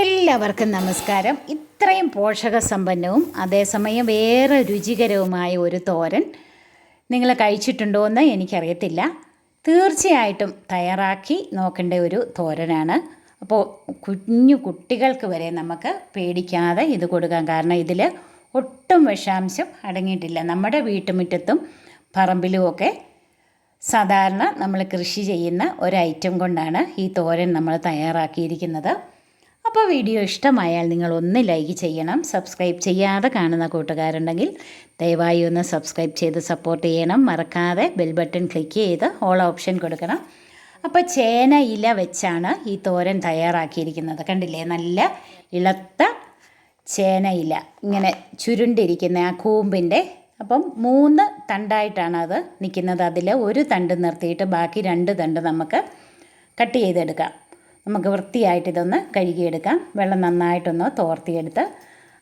എല്ലാവർക്കും നമസ്കാരം. ഇത്രയും പോഷക സമ്പന്നവും അതേസമയം വേറെ രുചികരവുമായ ഒരു തോരൻ നിങ്ങൾ കഴിച്ചിട്ടുണ്ടോ എന്ന് എനിക്കറിയത്തില്ല. തീർച്ചയായിട്ടും തയ്യാറാക്കി നോക്കേണ്ട ഒരു തോരനാണ്. അപ്പോൾ കുഞ്ഞു കുട്ടികൾക്ക് വരെ നമുക്ക് പേടിക്കാതെ ഇത് കൊടുക്കാം. കാരണം ഇതിൽ ഒട്ടും വിഷാംശം അടങ്ങിയിട്ടില്ല. നമ്മുടെ വീട്ടുമുറ്റത്തും പറമ്പിലും ഒക്കെ സാധാരണ നമ്മൾ കൃഷി ചെയ്യുന്ന ഒരു ഐറ്റം കൊണ്ടാണ് ഈ തോരൻ നമ്മൾ തയ്യാറാക്കിയിരിക്കുന്നത്. അപ്പോൾ വീഡിയോ ഇഷ്ടമായാൽ നിങ്ങൾ ഒന്ന് ലൈക്ക് ചെയ്യണം സബ്സ്ക്രൈബ് ചെയ്യാതെ കാണുന്ന കൂട്ടുകാരുണ്ടെങ്കിൽ ദയവായി ഒന്ന് സബ്സ്ക്രൈബ് ചെയ്ത് സപ്പോർട്ട് ചെയ്യണം. മറക്കാതെ ബെൽ ബട്ടൺ ക്ലിക്ക് ചെയ്ത് ഓൾ ഓപ്ഷൻ കൊടുക്കണം. അപ്പോൾ ചേന ഇല വെച്ചാണ് ഈ തോരൻ തയ്യാറാക്കിയിരിക്കുന്നത്. കണ്ടില്ലേ? നല്ല ഇളത്ത ചേന ഇല ഇങ്ങനെ ചുരുണ്ടിരിക്കുന്ന ആ കൂമ്പിന്റെ. അപ്പം മൂന്ന് തണ്ടായിട്ടാണ് അത് നിൽക്കുന്നത്. അതിൽ ഒരു തണ്ട് നിർത്തിയിട്ട് ബാക്കി രണ്ട് തണ്ട് നമുക്ക് കട്ട് ചെയ്തെടുക്കാം. നമുക്ക് വൃത്തിയായിട്ട് ഇതൊന്ന് കഴുകിയെടുക്കാം. വെള്ളം നന്നായിട്ടൊന്ന് തോർത്തിയെടുത്ത്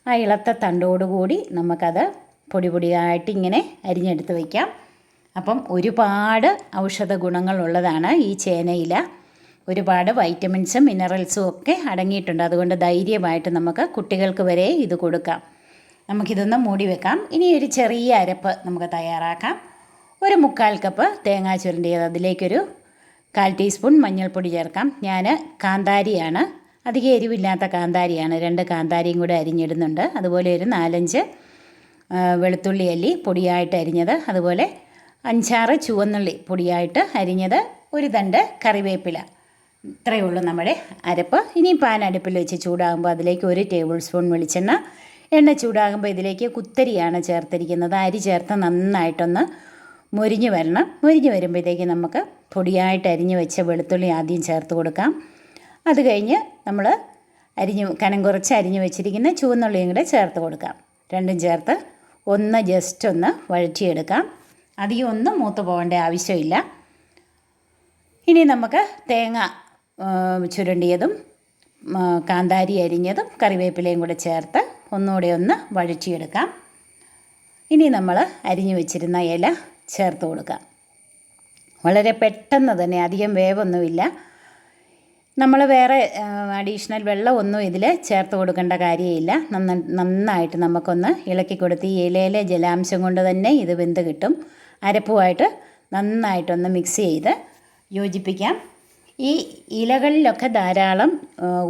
ആ ഇളത്ത തണ്ടോടുകൂടി നമുക്കത് പൊടി പൊടിയായിട്ട് ഇങ്ങനെ അരിഞ്ഞെടുത്ത് വയ്ക്കാം അപ്പം ഒരുപാട് ഔഷധ ഗുണങ്ങളുള്ളതാണ് ഈ ചേനയില. ഒരുപാട് വൈറ്റമിൻസും മിനറൽസും ഒക്കെ അടങ്ങിയിട്ടുണ്ട്. അതുകൊണ്ട് ധൈര്യമായിട്ട് നമുക്ക് കുട്ടികൾക്ക് വരെ ഇത് കൊടുക്കാം. നമുക്കിതൊന്ന് മൂടി വെക്കാം. ഇനി ഒരു ചെറിയ അരപ്പ് നമുക്ക് തയ്യാറാക്കാം. ഒരു മുക്കാൽ കപ്പ് തേങ്ങാ ചുരണ്ടിയത് അതിലേക്കൊരു കാൽ ടീസ്പൂൺ മഞ്ഞൾപ്പൊടി ചേർക്കാം. ഞാൻ കാന്താരിയാണ്. അധികം എരിവില്ലാത്ത കാന്താരിയാണ്. രണ്ട് കാന്താരിയും കൂടെ അരിഞ്ഞിടുന്നുണ്ട്. അതുപോലെ ഒരു നാലഞ്ച് വെളുത്തുള്ളി അല്ലി പൊടിയായിട്ട് അരിഞ്ഞത്. അതുപോലെ അഞ്ചാറ് ചുവന്നുള്ളി പൊടിയായിട്ട് അരിഞ്ഞത് ഒരു തണ്ട് കറിവേപ്പില. ഇത്രയേ ഉള്ളൂ നമ്മുടെ അരപ്പ്. ഇനി പാൻ അടുപ്പിൽ വെച്ച് ചൂടാകുമ്പോൾ അതിലേക്ക് ഒരു ടേബിൾ സ്പൂൺ വെളിച്ചെണ്ണ. എണ്ണ ചൂടാകുമ്പോൾ ഇതിലേക്ക് കുത്തരിയാണ് ചേർത്തിരിക്കുന്നത്. അരി ചേർത്ത് നന്നായിട്ടൊന്ന് മുരിഞ്ഞ് വരണം. മുരിഞ്ഞ് വരുമ്പോഴത്തേക്ക് നമുക്ക് പൊടിയായിട്ട് അരിഞ്ഞ് വെച്ച വെളുത്തുള്ളി ആദ്യം ചേർത്ത് കൊടുക്കാം. അത് കഴിഞ്ഞ് നമ്മൾ അരിഞ്ഞ് കനം കുറച്ച് അരിഞ്ഞ് വെച്ചിരിക്കുന്ന ചുവന്നുള്ളിയും കൂടെ ചേർത്ത് കൊടുക്കാം. രണ്ടും ചേർത്ത് ഒന്ന് ജസ്റ്റ് ഒന്ന് വഴറ്റിയെടുക്കാം. അധികം ഒന്നും മൂത്ത് പോകേണ്ട ആവശ്യമില്ല. ഇനി നമുക്ക് തേങ്ങ ചുരണ്ടിയതും കാന്താരി അരിഞ്ഞതും കറിവേപ്പിലയും കൂടെ ചേർത്ത് ഒന്നുകൂടെ ഒന്ന് വഴറ്റിയെടുക്കാം. ഇനി നമ്മൾ അരിഞ്ഞു വെച്ചിരുന്ന ഇല ചേർത്ത് കൊടുക്കാം വളരെ പെട്ടെന്ന് തന്നെ അധികം വേവൊന്നുമില്ല. നമ്മൾ വേറെ അഡീഷണൽ വെള്ളമൊന്നും ഇതിൽ ചേർത്ത് കൊടുക്കേണ്ട കാര്യമില്ല. നന്ന നന്നായിട്ട് നമുക്കൊന്ന് ഇളക്കി കൊടുത്ത് ഈ ഇലയിലെ ജലാംശം കൊണ്ട് തന്നെ ഇത് വെന്ത് കിട്ടും. അരപ്പുമായിട്ട് നന്നായിട്ടൊന്ന് മിക്സ് ചെയ്ത് യോജിപ്പിക്കാം. ഈ ഇലകളിലൊക്കെ ധാരാളം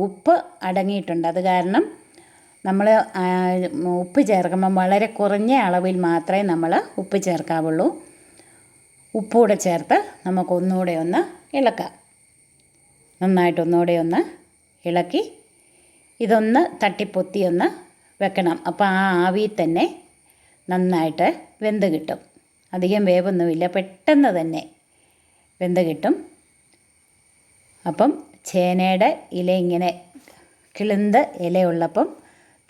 ഉപ്പ് അടങ്ങിയിട്ടുണ്ട്. അത് കാരണം നമ്മൾ ഉപ്പ് ചേർക്കുമ്പം വളരെ കുറഞ്ഞ അളവിൽ മാത്രമേ നമ്മൾ ഉപ്പ് ചേർക്കാവുള്ളൂ. ഉപ്പൂടെ ചേർത്ത് നമുക്കൊന്നുകൂടെ ഒന്ന് ഇളക്കാം. നന്നായിട്ട് ഒന്നുകൂടെ ഒന്ന് ഇളക്കി ഇതൊന്ന് തട്ടിപ്പൊത്തി ഒന്ന് വെക്കണം. അപ്പോൾ ആ ആവിയിൽ തന്നെ നന്നായിട്ട് വെന്ത് കിട്ടും. അധികം വേവൊന്നുമില്ല പെട്ടെന്ന് തന്നെ വെന്ത് കിട്ടും. അപ്പം ചേനയുടെ ഇല ഇങ്ങനെ കിളുന്ത് ഇലയുള്ളപ്പം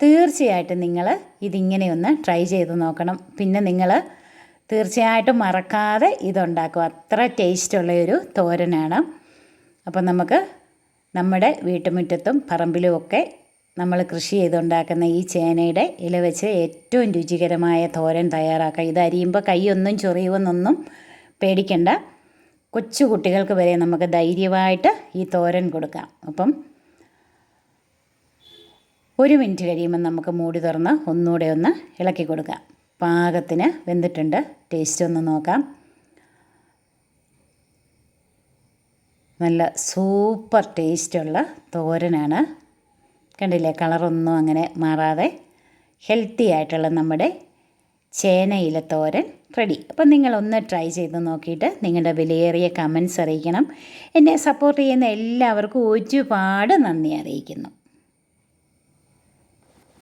തീർച്ചയായിട്ടും നിങ്ങൾ ഇതിങ്ങനെയൊന്ന് ട്രൈ ചെയ്ത് നോക്കണം. പിന്നെ നിങ്ങൾ തീർച്ചയായിട്ടും മറക്കാതെ ഇതുണ്ടാക്കും. അത്ര ടേസ്റ്റുള്ള ഒരു തോരനാണ്. അപ്പം നമുക്ക് നമ്മുടെ വീട്ടുമുറ്റത്തും പറമ്പിലും ഒക്കെ നമ്മൾ കൃഷി ചെയ്തുണ്ടാക്കുന്ന ഈ ചേനയുടെ ഇല വെച്ച് ഏറ്റവും രുചികരമായ തോരൻ തയ്യാറാക്കാം. ഇത് അരിയുമ്പോൾ കൈയൊന്നും ചൊറിയുമെന്നൊന്നും പേടിക്കണ്ട. കൊച്ചു കുട്ടികൾക്ക് വരെ നമുക്ക് ധൈര്യമായിട്ട് ഈ തോരൻ കൊടുക്കാം. അപ്പം ഒരു മിനിറ്റ് കഴിയുമ്പോൾ നമുക്ക് മൂടി തുറന്ന് ഒന്നുകൂടെ ഒന്ന് ഇളക്കി കൊടുക്കാം. പാകത്തിന് വെന്തിട്ടുണ്ട്. ടേസ്റ്റ് ഒന്ന് നോക്കാം. നല്ല സൂപ്പർ ടേസ്റ്റുള്ള തോരനാണ്. കണ്ടില്ലേ? കളറൊന്നും അങ്ങനെ മാറാതെ ഹെൽത്തി ആയിട്ടുള്ള നമ്മുടെ ചേനയില തോരൻ റെഡി. അപ്പം നിങ്ങളൊന്ന് ട്രൈ ചെയ്ത് നോക്കിയിട്ട് നിങ്ങളുടെ വിലയേറിയ കമൻസ് അറിയിക്കണം. എന്നെ സപ്പോർട്ട് ചെയ്യുന്ന എല്ലാവർക്കും ഒരുപാട് നന്ദി അറിയിക്കുന്നു.